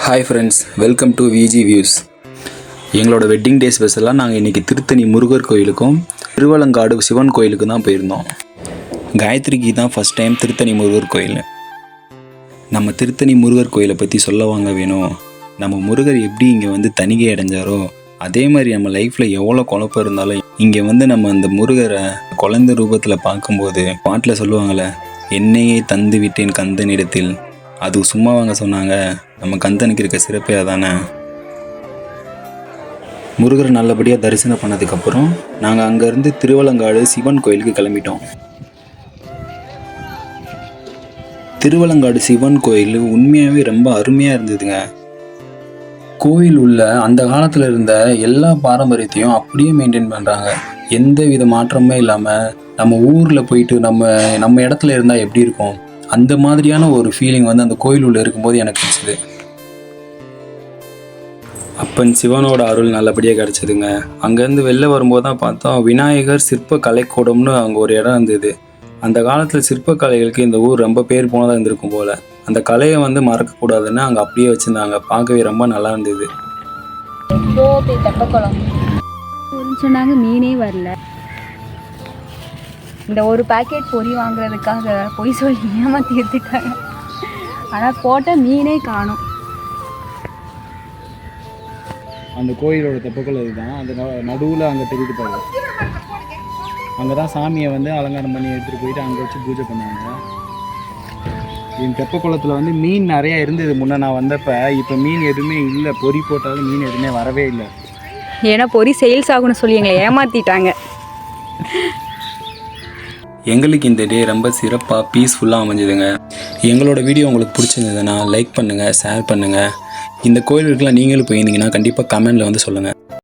Hi friends welcome to Viji views எங்களோட wedding day ஸ்பெஷலாக நாங்கள் இன்றைக்கி திருத்தணி முருகர் கோயிலுக்கும் திருவலங்காடு சிவன் கோயிலுக்கு தான் போயிருந்தோம். காயத்ரிக்கு தான் ஃபஸ்ட் டைம் திருத்தணி முருகர் கோயில் நம்ம திருத்தணி முருகர் கோயிலை பற்றி சொல்ல வாங்க வேணும். நம்ம முருகர் எப்படி இங்கே வந்து தணிகை அடைஞ்சாரோ அதே மாதிரி நம்ம லைஃப்பில் எவ்வளோ குழப்பம் இருந்தாலும் இங்கே வந்து நம்ம அந்த முருகரை குழந்தை ரூபத்தில் பார்க்கும்போது பாட்டில் சொல்லுவாங்கள்ல என்னையே தந்து விட்டேன் கந்தனிடத்தில் அது சும்மா வாங்க சொன்னாங்க. நம்ம கந்தனுக்கு இருக்க சிறப்பே அதானே? முருகரை நல்லபடியாக தரிசனம் பண்ணதுக்கப்புறம் நாங்கள் அங்கேருந்து திருவலங்காடு சிவன் கோயிலுக்கு கிளம்பிட்டோம். திருவலங்காடு சிவன் கோயில் உண்மையாகவே ரொம்ப அருமையாக இருந்ததுங்க. கோயில் உள்ள அந்த காலத்தில் இருந்த எல்லா பாரம்பரியத்தையும் அப்படியே மெயின்டைன் பண்ணுறாங்க எந்த வித மாற்றமே இல்லாமல் நம்ம ஊரில் போயிட்டு நம்ம நம்ம இடத்துல இருந்தால் எப்படி இருக்கும்? அந்த மாதிரியான ஒரு ஃபீலிங் வந்து அந்த கோயில் உள்ள இருக்கும்போது எனக்கு கிடச்சிது அப்பன் சிவனோட அருள் நல்லபடியாக கிடச்சிதுங்க. அங்கேருந்து வெளில வரும்போது தான் பார்த்தோம் விநாயகர் சிற்ப கலைக்கூடம்னு அங்கே ஒரு இடம் இருந்தது. அந்த காலத்தில் சிற்பக்கலைகளுக்கு இந்த ஊர் ரொம்ப பேர் போனதாக இருந்திருக்கும் போல். அந்த கலையை வந்து மறக்கக்கூடாதுன்னு அங்கே அப்படியே வச்சுருந்தாங்க. பார்க்கவே ரொம்ப நல்லா இருந்தது. சொன்னாங்க மீனே வரல. இந்த ஒரு பாக்கெட் பொரி வாங்குறதுக்காக பொய் சொல்லி ஏமாத்தி எடுத்துட்டாங்க. ஆனால் போட்ட மீனே காணும். அந்த கோயிலோட தெப்பக்குள்ள இதுதான் அந்த நடுவில் அங்கே தெரியுது பாரு அங்கே தான் சாமியை வந்து அலங்காரம் பண்ணி எடுத்துகிட்டு போயிட்டு அங்கே வச்சு பூஜை பண்ணுவாங்க என் தெப்பக்குளத்தில் வந்து மீன் நிறையா இருந்தது. முன்னே நான் வந்தப்போ இப்போ மீன் எதுவுமே இல்லை. பொறி போட்டாலும் மீன் எதுவுமே வரவே இல்லை. ஏன்னா பொரி சேல்ஸ் ஆகும்னு சொல்லி எங்களை ஏமாத்திட்டாங்க. எங்களுக்கு இந்த டே ரொம்ப சிறப்பாக பீஸ்ஃபுல்லாக அமைஞ்சதுங்க. எங்களோட வீடியோ உங்களுக்கு பிடிச்சிருந்ததுன்னா லைக் பண்ணுங்கள் ஷேர் பண்ணுங்கள் இந்த கோயிலுக்கெல்லாம் நீங்களும் போயிருந்தீங்கன்னா கண்டிப்பாக கமெண்டில் வந்து சொல்லுங்கள்